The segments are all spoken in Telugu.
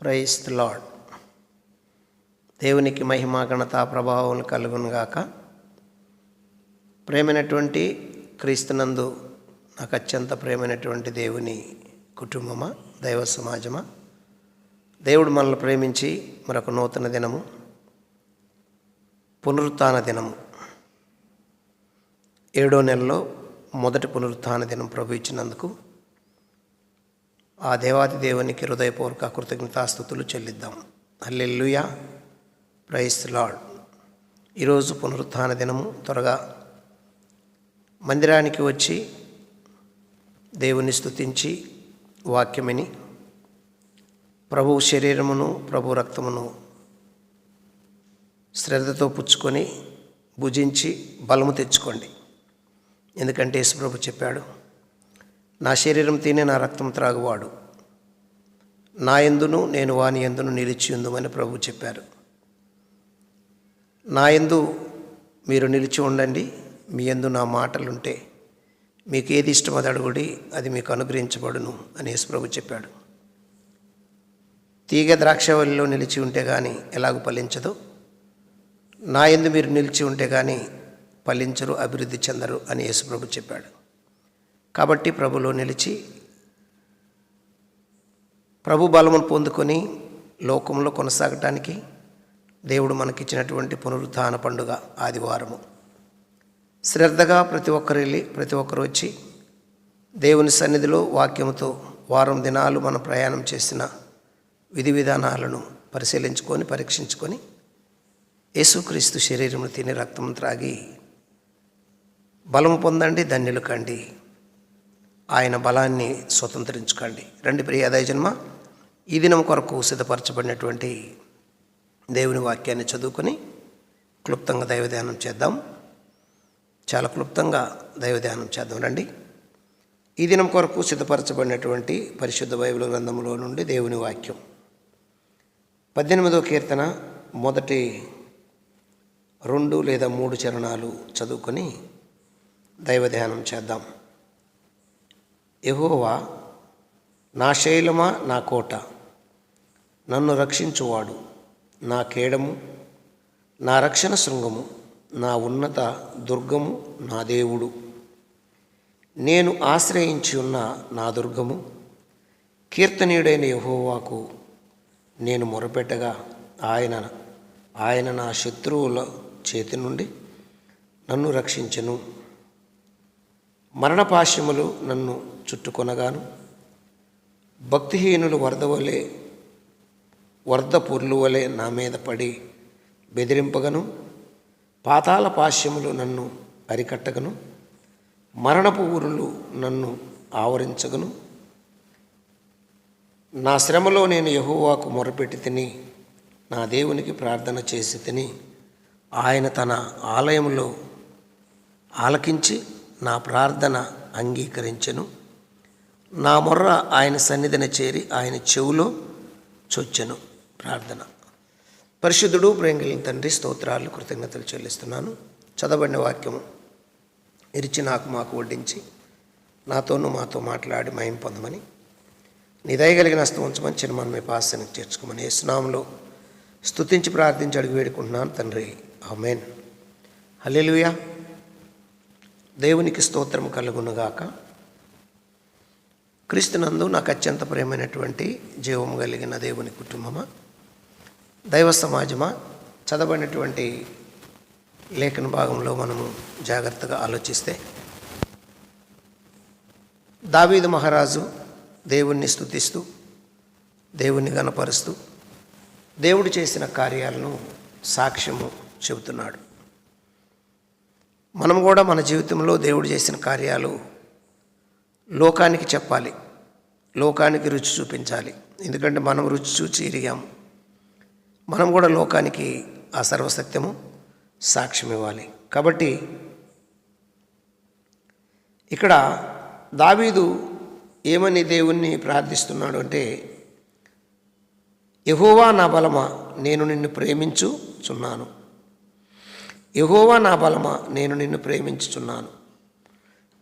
ప్రైస్ లాడ్ దేవునికి మహిమ ఘనత ప్రభావం కలుగునుగాక ప్రేమైనటువంటి క్రీస్తునందు నాకు అత్యంత ప్రేమైనటువంటి దేవుని కుటుంబమా దైవ సమాజమా? దేవుడు మనల్ని ప్రేమించి మరొక నూతన దినము పునరుత్న దినము. ఏడో నెలలో మొదటి పునరుత్న దినం ప్రభు ఇచ్చినందుకు ఆ దేవాది దేవునికి హృదయపూర్వక కృతజ్ఞతాస్థుతులు చెల్లిద్దాం. హల్లెల్లుయా ప్రైస్ లాడ్ ఈరోజు పునరుత్థాన దినము. త్వరగా మందిరానికి వచ్చి దేవుని స్తుతించి వాక్యమిని ప్రభు శరీరమును ప్రభు రక్తమును శ్రద్ధతో పుచ్చుకొని భుజించి బలము తెచ్చుకోండి. ఎందుకంటే యేసుప్రభు చెప్పాడు నా శరీరం తినే నా రక్తం త్రాగువాడు. నా ఎందును నేను వాని ఎందును నిలిచి ఉందమని ప్రభు చెప్పారు. నా ఎందు మీరు నిలిచి ఉండండి మీ ఎందు నా మాటలుంటే మీకు ఏది ఇష్టమో అది అడుగుడి అది మీకు అనుగ్రహించబడును అని యేసుప్రభు చెప్పాడు. తీగ ద్రాక్షవల్లిలో నిలిచి ఉంటే కానీ ఎలాగూ ఫలించదు? నా ఎందు మీరు నిలిచి ఉంటే కానీ ఫలించరు అభివృద్ధి చెందరు అని యేసుప్రభు చెప్పాడు. కాబట్టి ప్రభులో నిలిచి ప్రభు బలమును పొందుకొని లోకంలో కొనసాగటానికి దేవుడు మనకిచ్చినటువంటి పునరుత్థాన పండుగ ఆదివారము. శ్రద్ధగా ప్రతి ఒక్కరు వెళ్ళి ప్రతి ఒక్కరు వచ్చి దేవుని సన్నిధిలో వాక్యముతో వారం దినాలు మనం ప్రయాణం చేసిన విధి విధానాలను పరిశీలించుకొని పరీక్షించుకొని యేసుక్రీస్తు శరీరమును తిని రక్తం త్రాగి బలము పొందండి ధన్యులు కండి. ఆయన బలాన్ని స్వతంత్రించుకోండి. రండి ప్రియ జన్మ ఈ దినం కొరకు సిద్ధపరచబడినటువంటి దేవుని వాక్యాన్ని చదువుకొని క్లుప్తంగా దైవధ్యానం చేద్దాం. చాలా క్లుప్తంగా దైవధ్యానం చేద్దాం. రండి. ఈ దినం కొరకు సిద్ధపరచబడినటువంటి పరిశుద్ధ బైబిల్ గ్రంథంలో నుండి దేవుని వాక్యం. పద్దెనిమిదో కీర్తన మొదటి రెండు లేదా మూడు చరణాలు చదువుకొని దైవధ్యానం చేద్దాం. యహోవా నా శైలమా నా కోట. నన్ను రక్షించువాడు నా కేడము నా రక్షణ శృంగము నా ఉన్నత దుర్గము నా దేవుడు. నేను ఆశ్రయించి ఉన్న నా దుర్గము కీర్తనీయుడైన యహోవాకు నేను మొరపెట్టగా ఆయన ఆయన నా శత్రువుల చేతి నుండి నన్ను రక్షించెను. మరణపాశ్యములు నన్ను చుట్టుకొనగాను. భక్తిహీనులు వరదవలే వరద పొర్లు వలె నా మీద పడి బెదిరింపగను. పాతాల పాశ్యములు నన్ను అరికట్టగను. మరణపు ఊరులు నన్ను ఆవరించగను. నా శ్రమలో నేను యహోవాకు మొరపెట్టి తిని నా దేవునికి ప్రార్థన చేసి తిని ఆయన తన ఆలయంలో ఆలకించి నా ప్రార్థన అంగీకరించెను. నా మొర్ర ఆయన సన్నిధిన చేరి ఆయన చెవులో చొచ్చెను. ప్రార్థన. పరిశుద్ధుడు ప్రేంగిలిన తండ్రి స్తోత్రాలు కృతజ్ఞతలు చెల్లిస్తున్నాను. చదవబడిన వాక్యము ఇరిచి నాకు మాకు వడ్డించి నాతోనూ మాతో మాట్లాడి మయం పొందమని నిదయగలిగిన దయగలిగిన చిన్న మనం మీ పాసనకు చేర్చుకోమని స్నామంలో స్తుతించి ప్రార్థించి అడిగి వేడుకుంటున్నాను తండ్రి. ఆమెన్. హల్లెలూయా. దేవునికి స్తోత్రం కలుగునుగాక. క్రీస్తునందు నాకు అత్యంత ప్రేమైనటువంటి జీవం కలిగిన దేవుని కుటుంబమా దైవ సమాజమా చదవనటువంటి లేఖన భాగంలో మనము జాగ్రత్తగా ఆలోచిస్తే దావీదు మహారాజు దేవుణ్ణి స్తుతిస్తూ దేవుణ్ణి గనపరుస్తూ దేవుడు చేసిన కార్యాలను సాక్ష్యము చెబుతున్నాడు. మనం కూడా మన జీవితంలో దేవుడు చేసిన కార్యాలు లోకానికి చెప్పాలి. లోకానికి రుచి చూపించాలి. ఎందుకంటే మనం రుచి చూచి ఇరిగాము మనం కూడా లోకానికి ఆ సర్వసత్యము సాక్ష్యం ఇవ్వాలి. కాబట్టి ఇక్కడ దావీదు ఏమని దేవుణ్ణి ప్రార్థిస్తున్నాడు అంటే యహోవా నా బలమా నేను నిన్ను ప్రేమించుచున్నాను. యహోవా నా బలమా? నేను నిన్ను ప్రేమించుచున్నాను.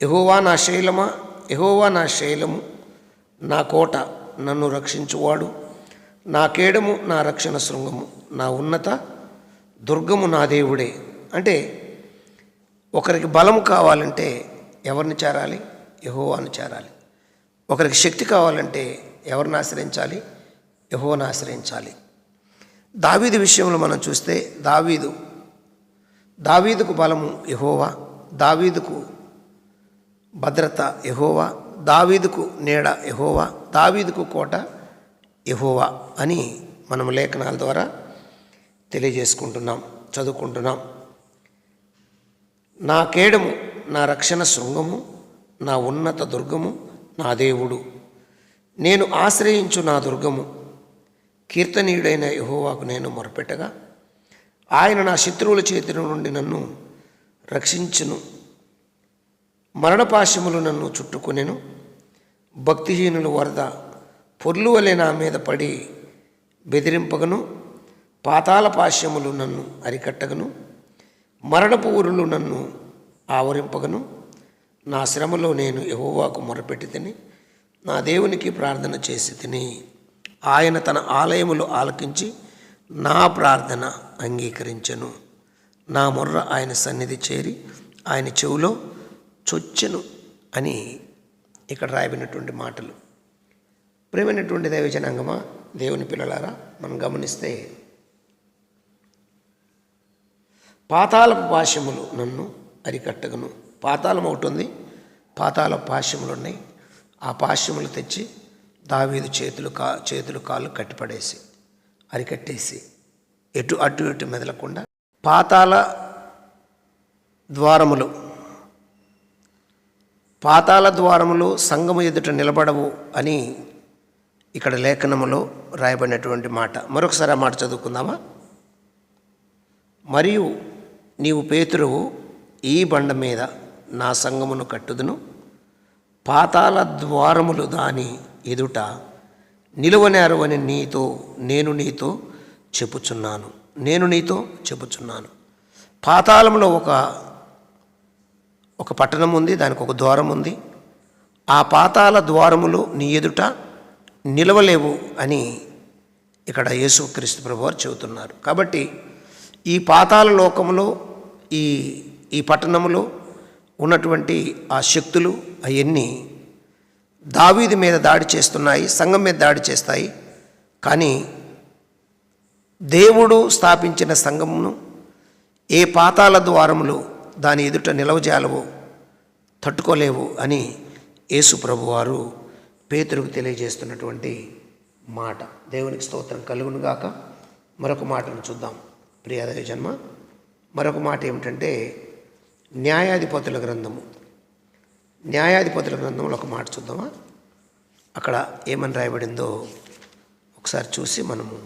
యహోవా నా శైలమా? యహోవా నా శైలము నా కోట నన్ను రక్షించువాడు. నా కేడము నా రక్షణ శృంగము నా ఉన్నత దుర్గము నా దేవుడే. అంటే ఒకరికి బలము కావాలంటే ఎవరిని చేరాలి? యహోవాను చేరాలి. ఒకరికి శక్తి కావాలంటే ఎవరిని ఆశ్రయించాలి? యహోవాను ఆశ్రయించాలి. దావీదు విషయంలో మనం చూస్తే దావీదు దావీదుకు బలము యహోవా దావీదుకు భద్రత యహోవా దావీదుకు నీడ యహోవా దావీదుకు కోట యహోవా అని మనం లేఖనాల ద్వారా తెలియజేసుకుంటున్నాం చదువుకుంటున్నాం. నా కేడము నా రక్షణ శృంగము నా ఉన్నత దుర్గము నా దేవుడు. నేను ఆశ్రయించు నా దుర్గము కీర్తనీయుడైన యహోవాకు నేను మొరపెట్టగా ఆయన నా శత్రువుల చేతి నుండి నన్ను రక్షించును. మరణపాశములు నన్ను చుట్టుకునెను. భక్తిహీనుల వరద పొర్లు వలె నా మీద పడి బెదిరింపగను. పాతాల పాశ్యములు నన్ను అరికట్టగను. మరణపు ఊరులు నన్ను ఆవరింపగను. నా శ్రమలో నేను యహోవాకు మొరపెట్టి తిని నా దేవునికి ప్రార్థన చేసి తిని ఆయన తన ఆలయములు ఆలకించి నా ప్రార్థన అంగీకరించెను. నా మొర్ర ఆయన సన్నిధి చేరి ఆయన చెవులో చొచ్చెను అని ఇక్కడ రాయబడినటువంటి మాటలు. ప్రేమైనటువంటి దైవజనాంగమా దేవుని పిల్లలారా మనం గమనిస్తే పాతాళపు పాశములు నన్ను అరికట్టగను. పాతాళం ఒకటి ఉంది. పాతాల పాశములు ఉన్నాయి. ఆ పాశములు తెచ్చి దావీదు చేతులు కా చేతులు కాళ్ళు కట్టిపడేసి అరికట్టేసి ఎటు అటు ఇటు మెదలకుండా పాతాల ద్వారములు పాతాల ద్వారములు సంగము ఎదుట నిలబడవు అని ఇక్కడ లేఖనములో రాయబడినటువంటి మాట. మరొకసారి ఆ మాట చదువుకుందామా? మరియు నీవు పేతురువు ఈ బండ మీద నా సంగమును కట్టుదును పాతాల ద్వారములు దాని ఎదుట నిలువనేరు అని నీతో నేను నీతో చెప్పుచున్నాను. నేను నీతో చెప్పుచున్నాను. పాతాళంలో ఒక ఒక పట్టణం ఉంది దానికి ఒక ద్వారం ఉంది. ఆ పాతాల ద్వారములు నీ ఎదుట నిలవలేవు అని ఇక్కడ యేసుక్రీస్తు ప్రభువారు చెబుతున్నారు. కాబట్టి ఈ పాతాల లోకములో ఈ ఈ పట్టణములో ఉన్నటువంటి ఆ శక్తులు అవన్నీ దావీది మీద దాడి చేస్తున్నాయి సంఘం మీద దాడి చేస్తాయి. కానీ దేవుడు స్థాపించిన సంఘమును ఏ పాతాల ద్వారములు దాని ఎదుట నిలవజాలవు తట్టుకోలేవు అని యేసు ప్రభువారు పేతురుకు తెలియజేస్తున్నటువంటి మాట. దేవునికి స్తోత్రం కలుగునుగాక మరొక మాటను చూద్దాం. ప్రియాదయ జన్మ మరొక మాట ఏమిటంటే న్యాయాధిపతుల గ్రంథము. న్యాయాధిపతుల గ్రంథంలో ఒక మాట చూద్దామా? అక్కడ ఏమని రాయబడిందో ఒకసారి చూసి మనము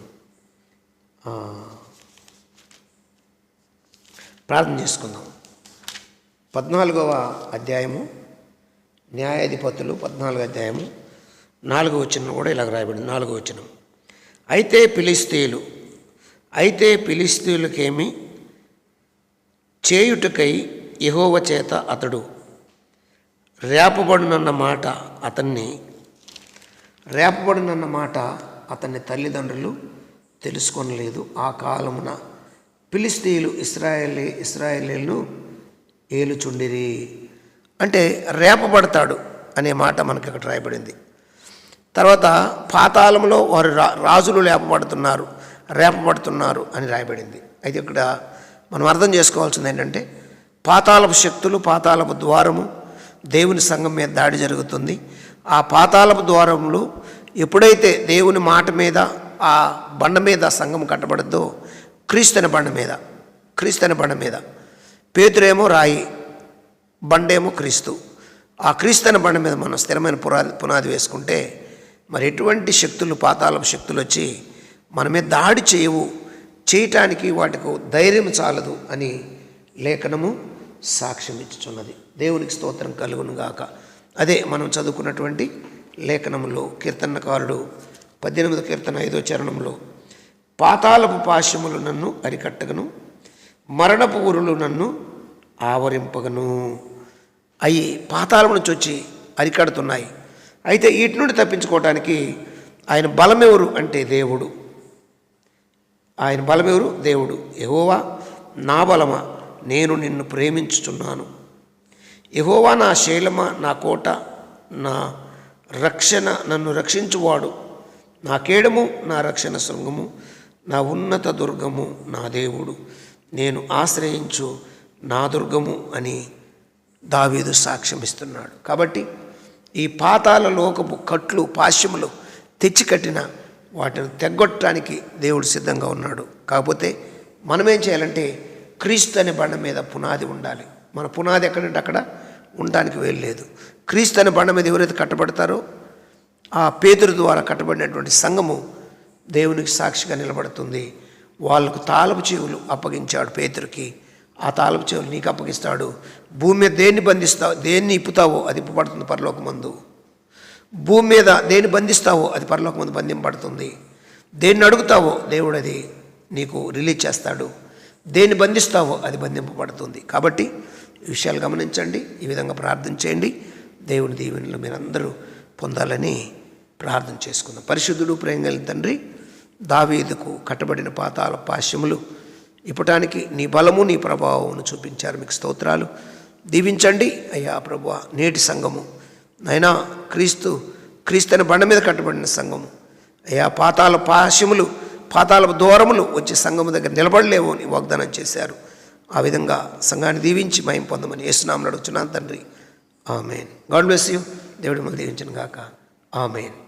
ప్రార్థన చేసుకుందాం. పద్నాలుగవ అధ్యాయము న్యాయాధిపతులు పద్నాలుగు అధ్యాయము నాలుగో వచనం కూడా ఇలాగ రాయబడింది నాలుగో వచనం. అయితే పిలిస్తీలు అయితే ఫిలిస్తీయులకేమి చేయుటకై యహోవ చేత అతడు రేపబడినన్న మాట అతన్ని రేపబడినన్న మాట అతన్ని తల్లిదండ్రులు తెలుసుకొనలేదు. ఆ కాలమున పిలిస్తీయులు ఇస్రాయేలీ ఇస్రాయేలీలను ఏలుచుండిరి. అంటే రేపబడతాడు అనే మాట మనకి ఇక్కడ రాయబడింది. తర్వాత పాతాళంలో వారు రా రాజులు లేపబడుతున్నారు రేపబడుతున్నారు అని రాయబడింది. అయితే ఇక్కడ మనం అర్థం చేసుకోవాల్సింది ఏంటంటే పాతాళపు శక్తులు పాతాళపు ద్వారము దేవుని సంఘం మీద దాడి జరుగుతుంది. ఆ పాతాళపు ద్వారంలో ఎప్పుడైతే దేవుని మాట మీద ఆ బండ మీద సంఘం కట్టబడద్దో క్రీస్తన బండ మీద క్రీస్తన బండ మీద. పేతురేమో రాయి బండేమో క్రీస్తు. ఆ క్రీస్తన బండ మీద మనం స్థిరమైన పునాది పునాది వేసుకుంటే మరి ఎటువంటి శక్తులు పాతాళపు శక్తులు వచ్చి మన మీద దాడి చేయవు చేయటానికి వాటికి ధైర్యం చాలదు అని లేఖనము సాక్ష్యం ఇచ్చుచున్నది దేవునికి స్తోత్రం కలుగునుగాక. అదే మనం చదువుకున్నటువంటి లేఖనములో కీర్తనకారుడు పద్దెనిమిది కీర్తన ఐదో చరణంలో పాతాళపు పాశములు నన్ను అరికట్టగను మరణపు ఊరులు నన్ను ఆవరింపగను. అవి పాతాళం నుంచి వచ్చి అరికడుతున్నాయి. అయితే వీటి నుండి తప్పించుకోవటానికి ఆయన బలమెవరు అంటే దేవుడు. ఆయన బలమెవరు? దేవుడు. ఎహోవా నా బలమా? నేను నిన్ను ప్రేమించుచున్నాను. యహోవా నా శైలమా నా కోట నా రక్షణ నన్ను రక్షించువాడు. నా కేడము నా రక్షణ శృంగము నా ఉన్నత దుర్గము నా దేవుడు. నేను ఆశ్రయించు నా దుర్గము అని దావీదు సాక్ష్యం ఇస్తున్నాడు కాబట్టి ఈ పాతాల లోకపు కట్లు పాశ్యములు తెచ్చి కట్టిన వాటిని తెగ్గొట్టడానికి దేవుడు సిద్ధంగా ఉన్నాడు. కాకపోతే మనమేం చేయాలంటే క్రీస్తు అనే బండ మీద పునాది ఉండాలి. మన పునాది ఎక్కడంటే అక్కడ ఉండడానికి వెళ్ళలేదు క్రీస్తు అనే బండ మీద ఎవరైతే కట్టబడతారో ఆ పేతురు ద్వారా కట్టబడినటువంటి సంఘము దేవునికి సాక్షిగా నిలబడుతుంది. వాళ్ళకు తాళపు చెవులు అప్పగించాడు పేతురికి. ఆ తాళపు చెవులు నీకు అప్పగిస్తాడు. భూమి మీద దేన్ని బంధిస్తావు దేన్ని ఇప్పుతావో అది ఇప్పబడుతుంది పరలోకమందు. భూమి మీద దేన్ని బంధిస్తావో అది పరలోకమందు బంధింపబడుతుంది. దేన్ని అడుగుతావో దేవుడు అది నీకు రిలీజ్ చేస్తాడు. దేన్ని బంధిస్తావో అది బంధింపబడుతుంది. కాబట్టి విషయాలు గమనించండి ఈ విధంగా ప్రార్థన చేయండి. దేవుని దీవెనలు మీరందరూ పొందాలని ప్రార్థన చేసుకుందాం. పరిశుద్ధుడు ప్రేంగలి తండ్రి దావీదుకు కట్టబడిన పాతాల పాశ్యములు ఇప్పటానికి నీ బలము నీ ప్రభావమును చూపించారు. మీకు స్తోత్రాలు. దీవించండి. అయ్యా ప్రభు నేటి సంఘము. నైనా క్రీస్తు క్రీస్తు బండ మీద కట్టబడిన సంఘము. అయ్యా పాతాల పాశ్యములు పాతాల దూరములు వచ్చి సంఘము దగ్గర నిలబడలేవు అని వాగ్దానం చేశారు. ఆ విధంగా సంఘాన్ని దీవించి మయం పొందమని యేసునామని అడుగుతున్నాను తండ్రి. ఆమెన్. God bless you. దేవుడు మళ్ళీ దీవించను గాక. ఆమెన్.